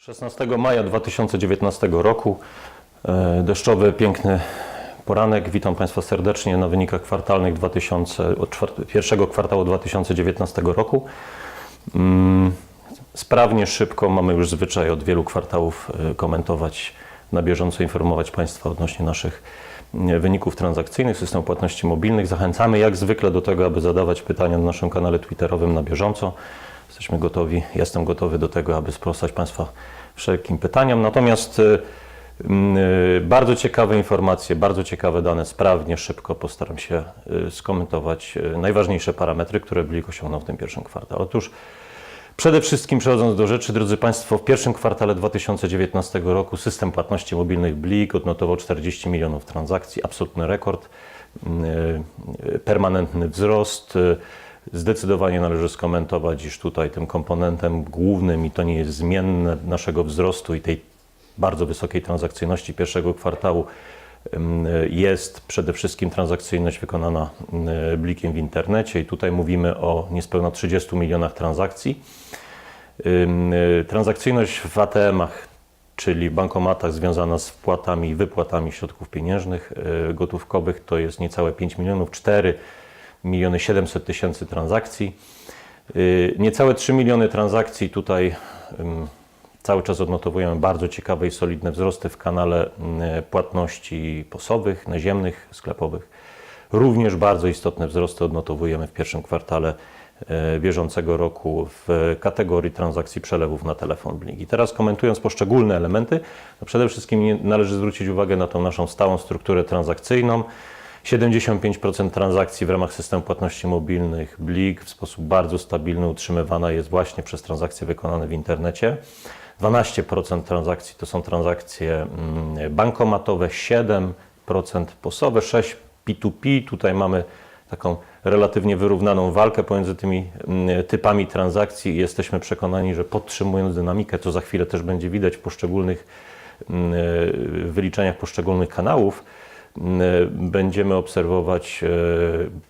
16 maja 2019 roku, e, deszczowy, piękny poranek. Witam Państwa serdecznie na wynikach kwartalnych 2000, od czwart- pierwszego kwartału 2019 roku. Mm, Sprawnie, szybko, mamy już zwyczaj od wielu kwartałów e, komentować, na bieżąco informować Państwa odnośnie naszych e, wyników transakcyjnych, systemu płatności mobilnych. Zachęcamy jak zwykle do tego, aby zadawać pytania na naszym kanale Twitterowym na bieżąco. Jesteśmy gotowi, jestem gotowy do tego, aby sprostać Państwa wszelkim pytaniom. Natomiast y, y, bardzo ciekawe informacje, bardzo ciekawe dane, sprawnie, szybko postaram się y, skomentować najważniejsze parametry, które Blik osiągnął w tym pierwszym kwartale. Otóż Przede wszystkim przechodząc do rzeczy, drodzy Państwo, w pierwszym kwartale 2019 roku system płatności mobilnych Blik odnotował 40 milionów transakcji, absolutny rekord, yy, permanentny wzrost. Zdecydowanie należy skomentować, iż tutaj tym komponentem głównym i to nie jest zmienne naszego wzrostu i tej bardzo wysokiej transakcyjności pierwszego kwartału jest przede wszystkim transakcyjność wykonana blikiem w internecie i tutaj mówimy o niespełna 30 milionach transakcji. Y, Transakcyjność w ATM-ach, czyli bankomatach związana z wpłatami i wypłatami środków pieniężnych y, gotówkowych to jest niecałe 5 milionów, 4 miliony 700 tysięcy transakcji. Y, Niecałe 3 miliony transakcji tutaj cały czas odnotowujemy bardzo ciekawe i solidne wzrosty w kanale y, płatności posowych, naziemnych, sklepowych. Również bardzo istotne wzrosty odnotowujemy w pierwszym kwartale y, bieżącego roku w kategorii transakcji przelewów na telefon Blink. I teraz komentując poszczególne elementy, no przede wszystkim należy zwrócić uwagę na tą naszą stałą strukturę transakcyjną. 75% transakcji w ramach systemu płatności mobilnych Blik w sposób bardzo stabilny utrzymywana jest właśnie przez transakcje wykonane w internecie. 12% transakcji to są transakcje mm, bankomatowe, 7% posowe, 6% P2P. Tutaj mamy taką relatywnie wyrównaną walkę pomiędzy tymi mm, typami transakcji i jesteśmy przekonani, że podtrzymując dynamikę, co za chwilę też będzie widać w poszczególnych mm, wyliczeniach poszczególnych kanałów, będziemy obserwować e,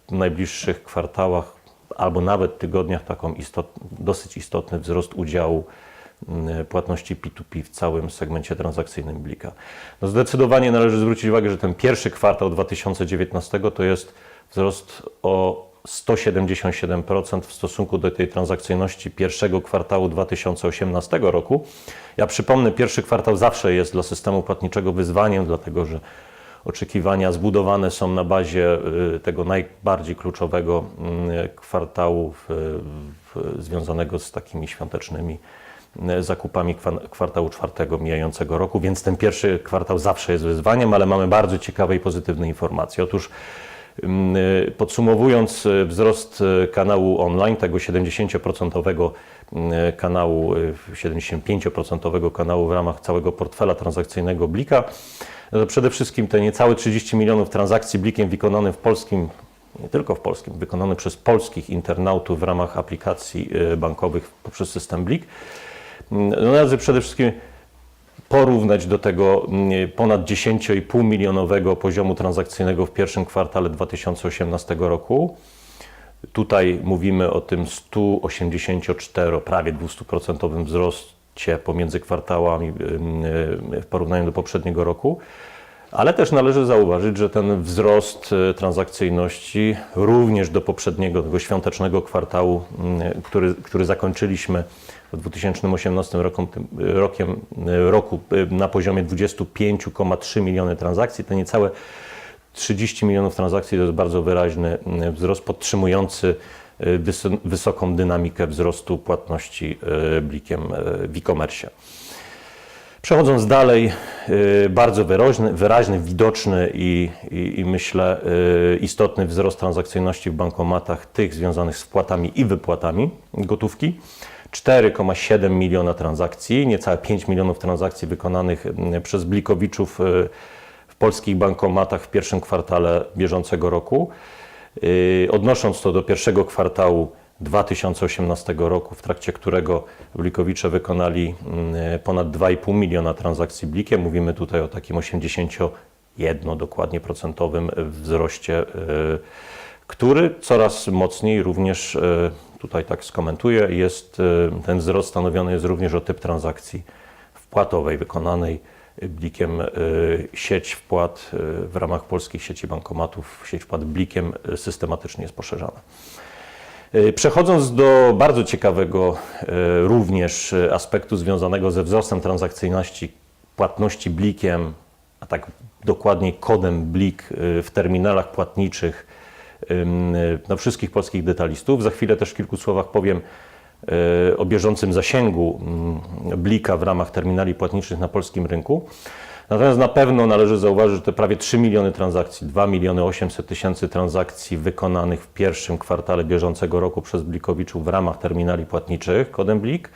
w najbliższych kwartałach albo nawet tygodniach taką istot, dosyć istotny wzrost udziału mm, płatności P2P w całym segmencie transakcyjnym Blika. No zdecydowanie należy zwrócić uwagę, że ten pierwszy kwartał 2019 to jest wzrost o 177% w stosunku do tej transakcyjności pierwszego kwartału 2018 roku. Ja przypomnę, pierwszy kwartał zawsze jest dla systemu płatniczego wyzwaniem, dlatego że oczekiwania zbudowane są na bazie y, tego najbardziej kluczowego y, kwartału w, w, związanego z takimi świątecznymi y, zakupami kwa- kwartału czwartego mijającego roku, więc ten pierwszy kwartał zawsze jest wyzwaniem, ale mamy bardzo ciekawe i pozytywne informacje. Otóż Ym, y, Podsumowując wzrost kanału online, tego 70% y, kanału, y, 75% kanału w ramach całego portfela transakcyjnego Blika, to przede wszystkim te niecałe 30 milionów transakcji Blikiem wykonanym w polskim, nie tylko w polskim, wykonane przez polskich internautów w ramach aplikacji y, bankowych poprzez system Blik. Mm, należy przede wszystkim porównać do tego mm, ponad 10,5 milionowego poziomu transakcyjnego w pierwszym kwartale 2018 roku. Tutaj mówimy o tym 184, prawie 200% wzroście pomiędzy kwartałami y, w porównaniu do poprzedniego roku. Ale też należy zauważyć, że ten wzrost y, transakcyjności również do poprzedniego, tego świątecznego kwartału, y, który, który zakończyliśmy w 2018 roku, rokiem, roku na poziomie 25,3 miliony transakcji, to niecałe 30 milionów transakcji to jest bardzo wyraźny wzrost podtrzymujący wysoką dynamikę wzrostu płatności y, blikiem y, w e-commerce. Przechodząc dalej, y, bardzo wyraźny, wyraźny widoczny i, i, i myślę istotny wzrost transakcyjności w bankomatach, tych związanych z wpłatami i wypłatami gotówki. 4,7 miliona transakcji, niecałe 5 milionów transakcji wykonanych przez Blikowiczów w polskich bankomatach w pierwszym kwartale bieżącego roku. Y, Odnosząc to do pierwszego kwartału 2018 roku, w trakcie którego Blikowicze wykonali mm, ponad 2,5 miliona transakcji blikiem. Mówimy tutaj o takim 81 dokładnie procentowym wzroście, y, który coraz mocniej również, y, tutaj tak skomentuję, jest, ten wzrost stanowiony jest również o typ transakcji wpłatowej wykonanej blikiem y, sieć wpłat y, w ramach polskich sieci bankomatów, sieć wpłat blikiem y, systematycznie jest poszerzana. Przechodząc do bardzo ciekawego również aspektu związanego ze wzrostem transakcyjności płatności blikiem, a tak dokładniej kodem blik w terminalach płatniczych na wszystkich polskich detalistów. Za chwilę też w kilku słowach powiem o bieżącym zasięgu mm, blika w ramach terminali płatniczych na polskim rynku. Natomiast na pewno należy zauważyć, że te prawie 3 miliony transakcji, 2 miliony 800 tysięcy transakcji wykonanych w pierwszym kwartale bieżącego roku przez Blikowiczów w ramach terminali płatniczych kodem Blik,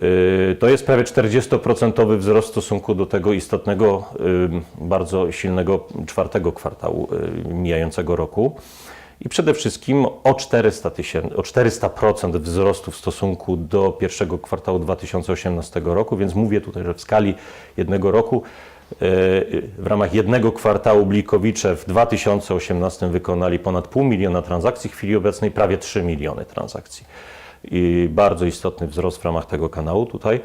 yy, to jest prawie 40% wzrost w stosunku do tego istotnego, yy, bardzo silnego czwartego kwartału mijającego roku. I przede wszystkim o 400 tysięcy, o 400% wzrostu w stosunku do pierwszego kwartału 2018 roku, więc mówię tutaj, że w skali jednego roku e, w ramach jednego kwartału Blikowicze w 2018 wykonali ponad pół miliona transakcji, w chwili obecnej prawie 3 miliony transakcji. I bardzo istotny wzrost w ramach tego kanału tutaj.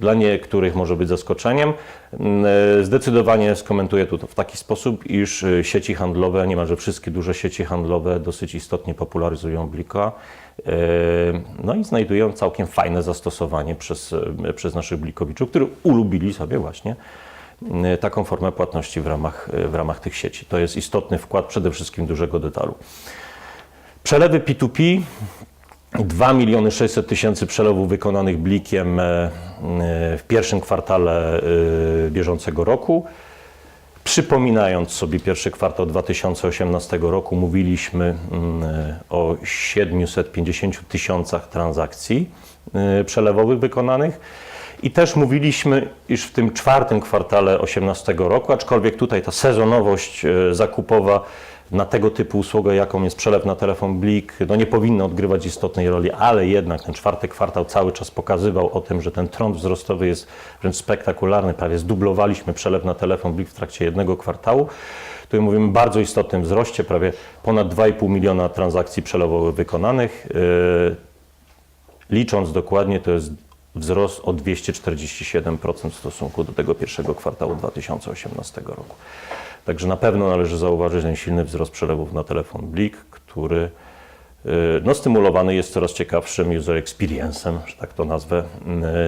Dla- niektórych może być zaskoczeniem. Mm, e, Zdecydowanie skomentuję to w taki sposób, iż e, sieci handlowe, niemalże wszystkie duże sieci handlowe dosyć istotnie popularyzują Blika. e, No i znajdują całkiem fajne zastosowanie przez, przez naszych blikowiczów, którzy ulubili sobie właśnie e, taką formę płatności w ramach, w ramach tych sieci. To jest istotny wkład przede wszystkim dużego detalu. Przelewy P2P 2 miliony 600 tysięcy przelewów wykonanych blikiem e, e, w pierwszym kwartale e, bieżącego roku. Przypominając sobie pierwszy kwartał 2018 roku, mówiliśmy mm, o 750 tysiącach transakcji przelewowych wykonanych. I też mówiliśmy, iż w tym czwartym kwartale 2018 roku, aczkolwiek tutaj ta sezonowość zakupowa na tego typu usługę, jaką jest przelew na telefon Blik, no nie powinna odgrywać istotnej roli, ale jednak ten czwarty kwartał cały czas pokazywał o tym, że ten trend wzrostowy jest wręcz spektakularny. Prawie zdublowaliśmy przelew na telefon Blik w trakcie jednego kwartału. Tu mówimy o bardzo istotnym wzroście, prawie ponad 2,5 miliona transakcji przelewowych wykonanych. Yy, Licząc dokładnie, to jest wzrost o 247% w stosunku do tego pierwszego kwartału 2018 roku. Także na pewno należy zauważyć ten silny wzrost przelewów na telefon Blik, który y, no, stymulowany jest coraz ciekawszym user experience'em, że tak to nazwę,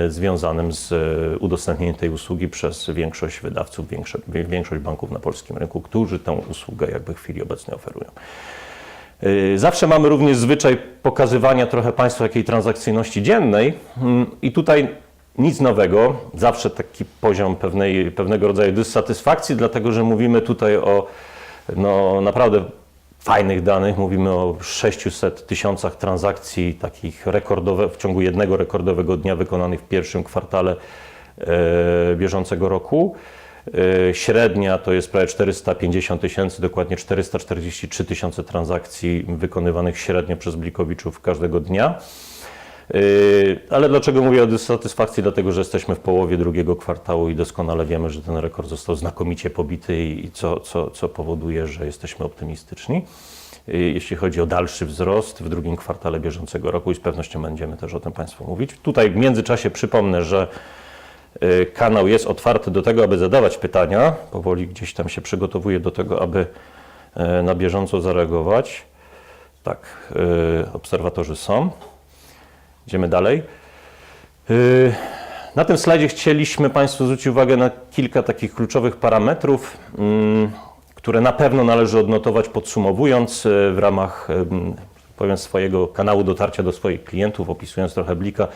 y, związanym z y, udostępnieniem tej usługi przez większość wydawców, większo- większość banków na polskim rynku, którzy tę usługę jakby w chwili obecnej oferują. Zawsze mamy również zwyczaj pokazywania trochę Państwu takiej transakcyjności dziennej Mm, i tutaj nic nowego, zawsze taki poziom pewnej, pewnego rodzaju dysatysfakcji, dlatego że mówimy tutaj o no, naprawdę fajnych danych, mówimy o 600 tysiącach transakcji takich rekordowe, w ciągu jednego rekordowego dnia wykonanych w pierwszym kwartale e, bieżącego roku. E, Średnia to jest prawie 450 tysięcy, dokładnie 443 tysiące transakcji wykonywanych średnio przez Blikowiczów każdego dnia. Yy, Ale dlaczego mówię o dysatysfakcji? Dlatego, że jesteśmy w połowie drugiego kwartału i doskonale wiemy, że ten rekord został znakomicie pobity i co, co, co powoduje, że jesteśmy optymistyczni. Yy, Jeśli chodzi o dalszy wzrost w drugim kwartale bieżącego roku i z pewnością będziemy też o tym Państwu mówić. Tutaj w międzyczasie przypomnę, że yy, kanał jest otwarty do tego, aby zadawać pytania. Powoli gdzieś tam się przygotowuję do tego, aby na bieżąco zareagować. Tak, obserwatorzy są. Idziemy dalej. Yy, Na tym slajdzie chcieliśmy Państwu zwrócić uwagę na kilka takich kluczowych parametrów, mm, które na pewno należy odnotować podsumowując yy, w ramach ym, powiem, swojego kanału dotarcia do swoich klientów, opisując trochę blika.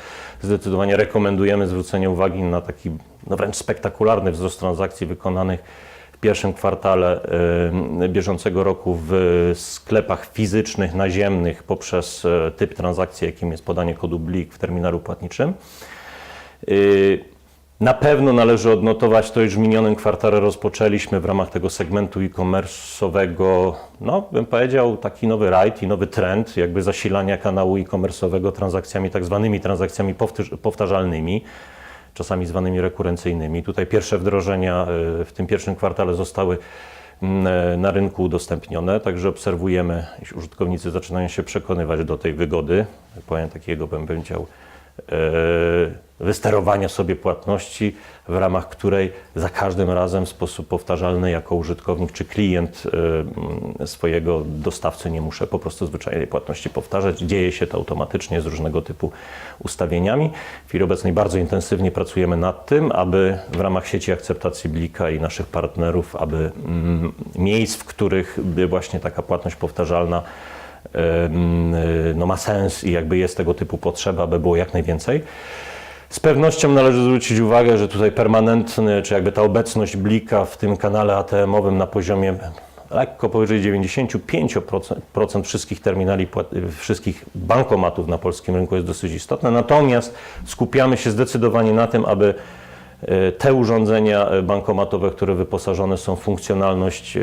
Zdecydowanie rekomendujemy zwrócenie uwagi na taki no wręcz spektakularny wzrost transakcji wykonanych w pierwszym kwartale y, bieżącego roku w sklepach fizycznych, naziemnych poprzez e, typ transakcji, jakim jest podanie kodu BLIK w terminalu płatniczym. Y, Na pewno należy odnotować to, iż w minionym kwartale rozpoczęliśmy w ramach tego segmentu e-commerce'owego, no bym powiedział, taki nowy rajd i nowy trend jakby zasilania kanału e-commerce'owego transakcjami, tak zwanymi transakcjami powtarzalnymi, czasami zwanymi rekurencyjnymi. Tutaj pierwsze wdrożenia y, w tym pierwszym kwartale zostały mm, na rynku udostępnione, także obserwujemy, iż użytkownicy zaczynają się przekonywać do tej wygody, jak powiem takiego bym powiedział, e, wysterowania sobie płatności, w ramach której za każdym razem w sposób powtarzalny jako użytkownik czy klient e, mm, swojego dostawcy nie muszę po prostu zwyczajnej płatności powtarzać. Dzieje się to automatycznie z różnego typu ustawieniami. W chwili obecnej bardzo intensywnie pracujemy nad tym, aby w ramach sieci akceptacji Blika i naszych partnerów, aby mm, miejsc, w których by właśnie taka płatność powtarzalna em, y, no ma sens i jakby jest tego typu potrzeba, aby było jak najwięcej. Z pewnością należy zwrócić uwagę, że tutaj permanentny, czy jakby ta obecność Blika w tym kanale ATM-owym na poziomie lekko powyżej 95% wszystkich terminali, wszystkich bankomatów na polskim rynku jest dosyć istotna. Natomiast skupiamy się zdecydowanie na tym, aby e, te urządzenia e, bankomatowe, które wyposażone są w funkcjonalność e,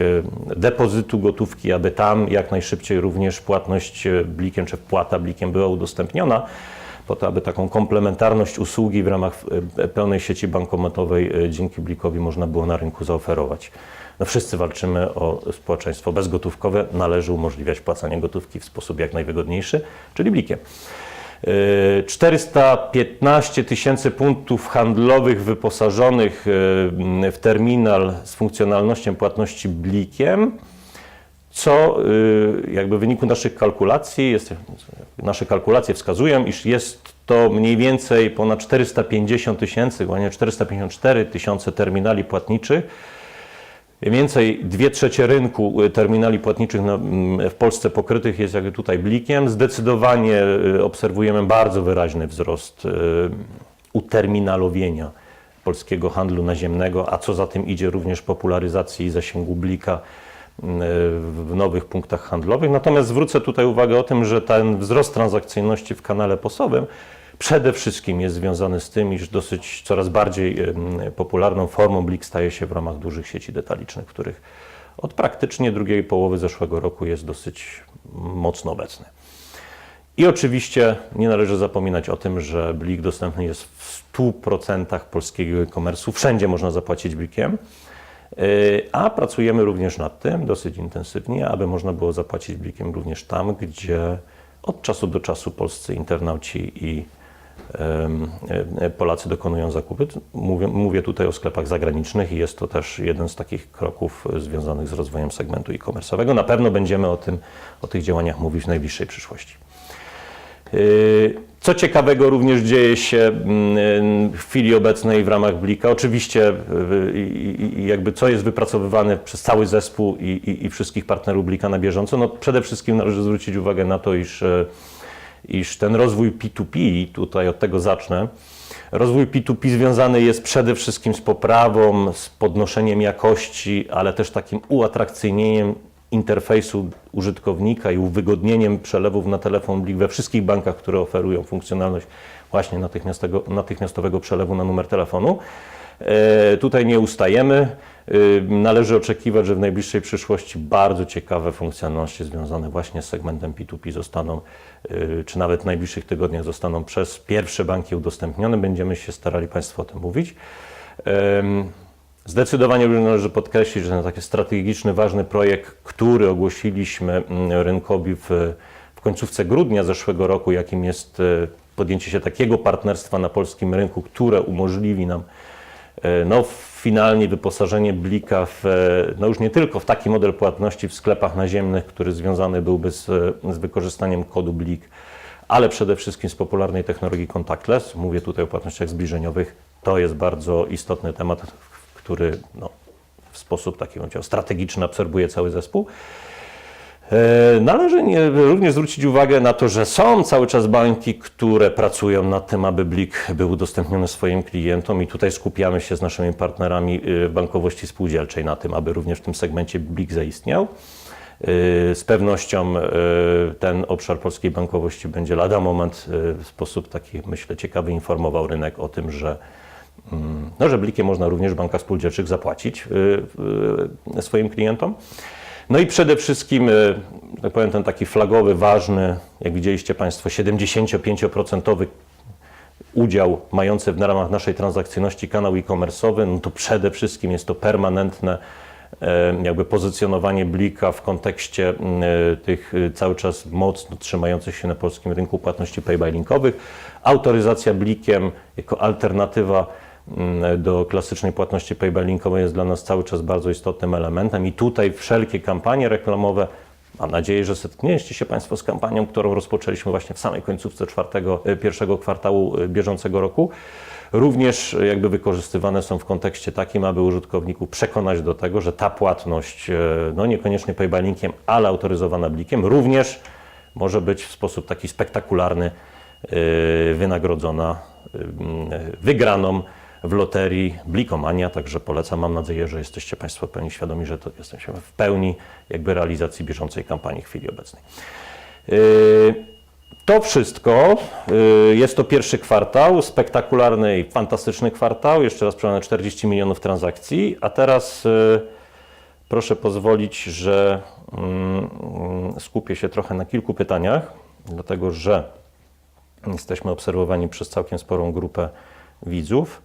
depozytu gotówki, aby tam jak najszybciej również płatność blikiem czy wpłata blikiem była udostępniona, po to, aby taką komplementarność usługi w ramach e, pełnej sieci bankomatowej e, dzięki blikowi można było na rynku zaoferować. No wszyscy walczymy o społeczeństwo bezgotówkowe, należy umożliwiać płacenie gotówki w sposób jak najwygodniejszy, czyli blikiem. E, 415 tysięcy punktów handlowych wyposażonych e, w terminal z funkcjonalnością płatności blikiem, co y, jakby w wyniku naszych kalkulacji, jest, nasze kalkulacje wskazują, iż jest to mniej więcej ponad 450 tysięcy, dokładnie 454 tysiące terminali płatniczych. Mniej więcej 2 trzecie rynku y, terminali płatniczych mm, w Polsce pokrytych jest jakby tutaj blikiem. Zdecydowanie y, obserwujemy bardzo wyraźny wzrost uterminalowienia polskiego handlu naziemnego, a co za tym idzie również popularyzacji zasięgu blika w nowych punktach handlowych. Natomiast zwrócę tutaj uwagę o tym, że ten wzrost transakcyjności w kanale posowym przede wszystkim jest związany z tym, iż dosyć coraz bardziej popularną formą blik staje się w ramach dużych sieci detalicznych, w których od praktycznie drugiej połowy zeszłego roku jest dosyć mocno obecny. I oczywiście nie należy zapominać o tym, że blik dostępny jest w 100% polskiego e-commerce'u. Wszędzie można zapłacić blikiem. A pracujemy również nad tym dosyć intensywnie, aby można było zapłacić blikiem również tam, gdzie od czasu do czasu polscy internauci i e, Polacy dokonują zakupy. Mówię, mówię tutaj o sklepach zagranicznych i jest to też jeden z takich kroków e, związanych z rozwojem segmentu e-commerce'owego. Na pewno będziemy o, tym, o tych działaniach mówić w najbliższej przyszłości. Yy, Co ciekawego również dzieje się mm, w chwili obecnej w ramach Blika. Oczywiście i jakby co jest wypracowywane przez cały zespół i, i, i wszystkich partnerów Blika na bieżąco. No przede wszystkim należy zwrócić uwagę na to, iż, iż ten rozwój P2P, tutaj od tego zacznę, Rozwój P2P związany jest przede wszystkim z poprawą, z podnoszeniem jakości, ale też takim uatrakcyjnieniem interfejsu użytkownika i uwygodnieniem przelewów na telefon Blik we wszystkich bankach, które oferują funkcjonalność właśnie natychmiastowego, natychmiastowego przelewu na numer telefonu. E, Tutaj nie ustajemy. E, Należy oczekiwać, że w najbliższej przyszłości bardzo ciekawe funkcjonalności związane właśnie z segmentem P2P zostaną, e, czy nawet w najbliższych tygodniach zostaną przez pierwsze banki udostępnione. Będziemy się starali Państwu o tym mówić. Zdecydowanie należy podkreślić, że ten taki strategiczny, ważny projekt, który ogłosiliśmy mm, rynkowi w, w końcówce grudnia zeszłego roku, jakim jest e, podjęcie się takiego partnerstwa na polskim rynku, które umożliwi nam e, no, finalnie wyposażenie Blika w, e, no już nie tylko w taki model płatności w sklepach naziemnych, który związany byłby z, z wykorzystaniem kodu Blik, ale przede wszystkim z popularnej technologii contactless. Mówię tutaj o płatnościach zbliżeniowych. To jest bardzo istotny temat, który no, w sposób taki bym strategiczny obserwuje cały zespół. E, Należy nie, również zwrócić uwagę na to, że są cały czas banki, które pracują nad tym, aby Blik był udostępniony swoim klientom i tutaj skupiamy się z naszymi partnerami w bankowości spółdzielczej na tym, aby również w tym segmencie Blik zaistniał. Y, Z pewnością ten obszar polskiej bankowości będzie lada moment w sposób taki, myślę, ciekawy informował rynek o tym, że no, że blikiem można również w bankach spółdzielczych zapłacić y, y, swoim klientom. No i przede wszystkim, y, tak powiem, ten taki flagowy, ważny, jak widzieliście Państwo, 75% udział mający w ramach naszej transakcyjności kanał e-commerce'owy, no to przede wszystkim jest to permanentne jakby pozycjonowanie Blika w kontekście m, e, tych cały czas mocno trzymających się na polskim rynku płatności payby-linkowych. Autoryzacja Blikiem jako alternatywa do klasycznej płatności payby-linkowej jest dla nas cały czas bardzo istotnym elementem i tutaj wszelkie kampanie reklamowe Mam nadzieję, że zetknięliście się Państwo z kampanią, którą rozpoczęliśmy właśnie w samej końcówce czwartego, e, pierwszego kwartału e, bieżącego roku. Również e, jakby wykorzystywane są w kontekście takim, aby użytkowników przekonać do tego, że ta płatność, no niekoniecznie paybalinkiem, ale autoryzowana blikiem, również może być w sposób taki spektakularny wynagrodzona wygraną w loterii Blikomania, także polecam. Mam nadzieję, że jesteście Państwo w pełni świadomi, że to jesteśmy w pełni jakby realizacji bieżącej kampanii w chwili obecnej. Yy, To wszystko. Yy, Jest to pierwszy kwartał, spektakularny i fantastyczny kwartał. Jeszcze raz przełamane 40 milionów transakcji. A teraz yy, proszę pozwolić, że mm, skupię się trochę na kilku pytaniach, dlatego że jesteśmy obserwowani przez całkiem sporą grupę widzów.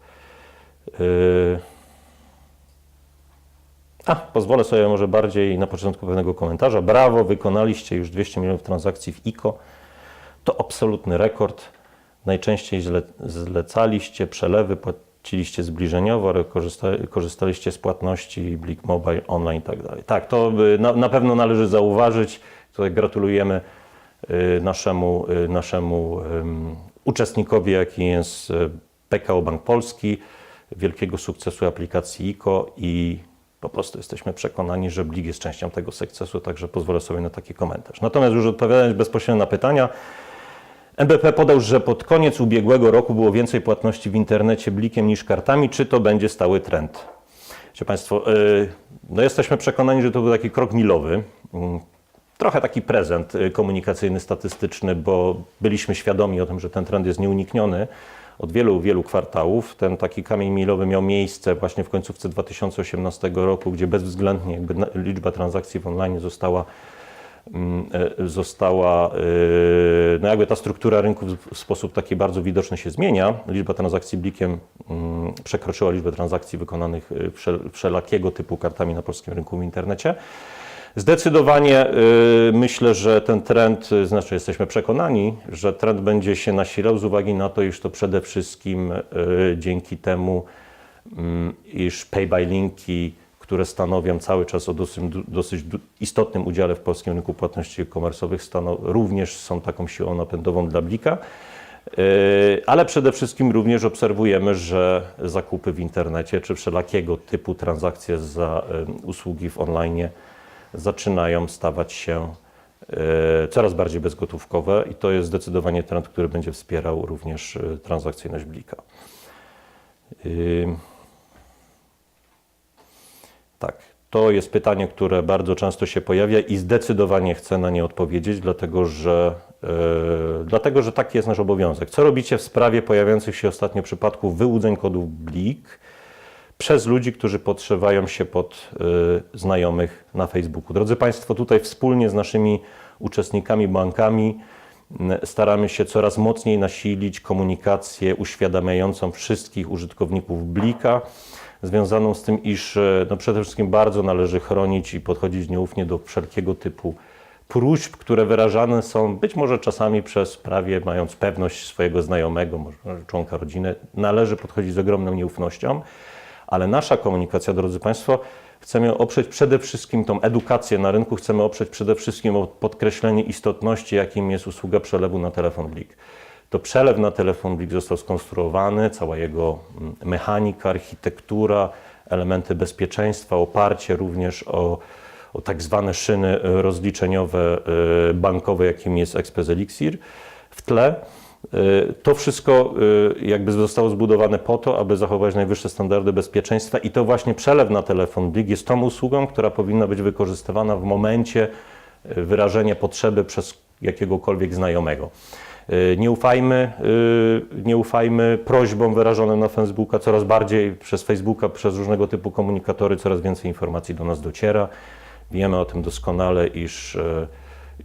Yy, A, pozwolę sobie może bardziej na początku pewnego komentarza. Brawo, wykonaliście już 200 milionów transakcji w ICO. To absolutny rekord. Najczęściej zle, zlecaliście przelewy, płaciliście zbliżeniowo, korzystaliście z płatności Blik Mobile, online i tak dalej. Tak, to y, na, pewno należy zauważyć. Tutaj gratulujemy y, naszemu, y, naszemu uczestnikowi, jakim jest PKO Bank Polski, wielkiego sukcesu aplikacji ICO i po prostu jesteśmy przekonani, że Blik jest częścią tego sukcesu, także pozwolę sobie na taki komentarz. Natomiast już odpowiadając bezpośrednio na pytania, NBP podał, że pod koniec ubiegłego roku było więcej płatności w internecie blikiem niż kartami. Czy to będzie stały trend? Wiecie Państwo, yy, no jesteśmy przekonani, że to był taki krok milowy. Yy, Trochę taki prezent y, komunikacyjny, statystyczny, bo byliśmy świadomi o tym, że ten trend jest nieunikniony od wielu, wielu kwartałów. Ten taki kamień milowy miał miejsce właśnie w końcówce 2018 roku, gdzie bezwzględnie jakby liczba transakcji w online została mm, e, została, e, no jakby ta struktura rynku w- sposób taki bardzo widoczny się zmienia. Liczba transakcji blikiem mm, przekroczyła liczbę transakcji wykonanych e, wszel- wszelakiego typu kartami na polskim rynku w internecie. Zdecydowanie y, myślę, że ten trend, y, znaczy jesteśmy przekonani, że trend będzie się nasilał z uwagi na to, iż to przede wszystkim y, dzięki temu, mm, iż pay-by-linki, które stanowią cały czas o dosyć, dosyć istotnym udziale w polskim rynku płatności komersowych, również są taką siłą napędową dla Blika. Ale przede wszystkim również obserwujemy, że zakupy w internecie czy wszelakiego typu transakcje za usługi w online zaczynają stawać się y, coraz bardziej bezgotówkowe i to jest zdecydowanie trend, który będzie wspierał również y, transakcyjność Blika. Yy, Tak, to jest pytanie, które bardzo często się pojawia i zdecydowanie chcę na nie odpowiedzieć, dlatego że, e, dlatego, że taki jest nasz obowiązek. Co robicie w sprawie pojawiających się ostatnio przypadków wyłudzeń kodów BLIK przez ludzi, którzy podszywają się pod e, znajomych na Facebooku? Drodzy Państwo, tutaj wspólnie z naszymi uczestnikami, bankami m, staramy się coraz mocniej nasilić komunikację uświadamiającą wszystkich użytkowników Blika, związaną z tym, iż e, no przede wszystkim bardzo należy chronić i podchodzić nieufnie do wszelkiego typu próśb, które wyrażane są być może czasami przez prawie mając pewność swojego znajomego, może członka rodziny. Należy podchodzić z ogromną nieufnością, ale nasza komunikacja, drodzy Państwo, chcemy oprzeć przede wszystkim tą edukację na rynku, chcemy oprzeć przede wszystkim o podkreślenie istotności, jakim jest usługa przelewu na telefon Blik. To przelew na telefon Blik został skonstruowany, cała jego mm, mechanika, architektura, elementy bezpieczeństwa, oparcie również o, o tak zwane szyny e, rozliczeniowe e, bankowe, jakim jest Express Elixir w tle. E, To wszystko e, jakby zostało zbudowane po to, aby zachować najwyższe standardy bezpieczeństwa i to właśnie przelew na telefon Blik jest tą usługą, która powinna być wykorzystywana w momencie e, wyrażenia potrzeby przez jakiegokolwiek znajomego. Nie ufajmy, nie ufajmy prośbom wyrażonym na Facebooka, coraz bardziej przez Facebooka, przez różnego typu komunikatory, coraz więcej informacji do nas dociera. Wiemy o tym doskonale, iż,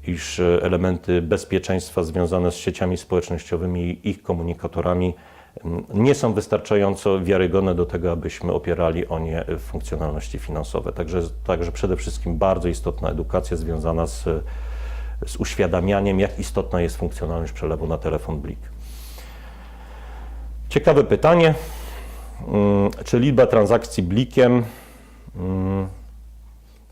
iż e, elementy bezpieczeństwa związane z sieciami społecznościowymi i ich komunikatorami nie są wystarczająco wiarygodne do tego, abyśmy opierali o nie funkcjonalności finansowe. Także, także przede wszystkim bardzo istotna edukacja związana z, z uświadamianiem, jak istotna jest funkcjonalność przelewu na telefon Blik. Ciekawe pytanie. Mm, Czy liczba transakcji blikiem mm,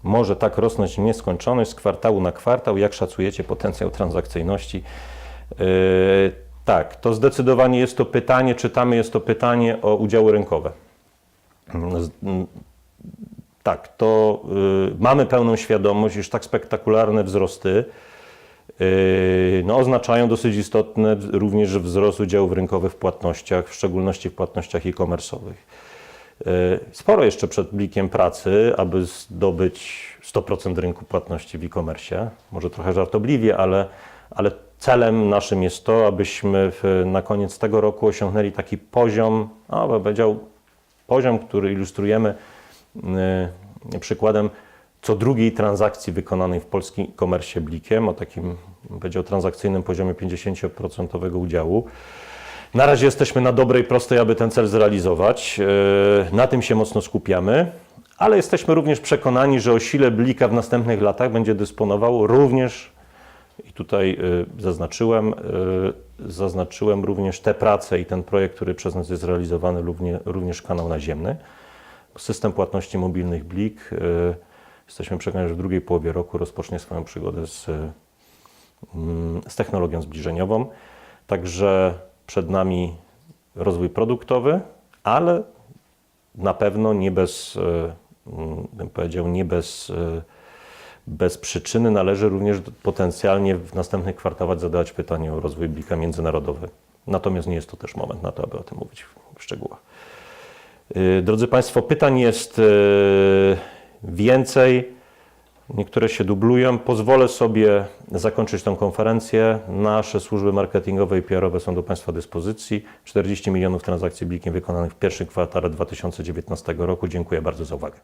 może tak rosnąć w nieskończoność z kwartału na kwartał? Jak szacujecie potencjał transakcyjności? Yy, tak, to zdecydowanie jest to pytanie, czytamy, jest to pytanie o udziały rynkowe. Z- mm, Tak, to yy, mamy pełną świadomość, iż tak spektakularne wzrosty yy, no, oznaczają dosyć istotny w- również wzrost udziałów rynkowych w płatnościach, w szczególności w płatnościach e-commerce'owych. Yy, Sporo jeszcze przed blikiem pracy, aby zdobyć 100% rynku płatności w e-commerce. Może trochę żartobliwie, ale, ale celem naszym jest to, abyśmy w, na koniec tego roku osiągnęli taki poziom, a bym powiedział, poziom, który ilustrujemy yy, przykładem co drugiej transakcji wykonanej w polskim e-commerce blikiem, o takim, powiedział, transakcyjnym poziomie 50% udziału. Na razie jesteśmy na dobrej, prostej, aby ten cel zrealizować. Yy, Na tym się mocno skupiamy, ale jesteśmy również przekonani, że o sile Blika w następnych latach będzie dysponował również, i tutaj yy, zaznaczyłem, yy, zaznaczyłem również te prace i ten projekt, który przez nas jest realizowany, również, kanał naziemny. System płatności mobilnych Blik. Jesteśmy przekonani, że w drugiej połowie roku rozpocznie swoją przygodę z, mm, z technologią zbliżeniową. Także przed nami rozwój produktowy, ale na pewno nie bez, e, mm, bym powiedział, nie bez, e, bez przyczyny należy również potencjalnie w następnych kwartałach zadawać pytanie o rozwój blika międzynarodowy. Natomiast nie jest to też moment na to, aby o tym mówić w szczegółach. E, Drodzy Państwo, pytań jest więcej. Niektóre się dublują. Pozwolę sobie zakończyć tę konferencję. Nasze służby marketingowe i PR-owe są do Państwa dyspozycji. 40 milionów transakcji blikiem wykonanych w pierwszym kwartale 2019 roku. Dziękuję bardzo za uwagę.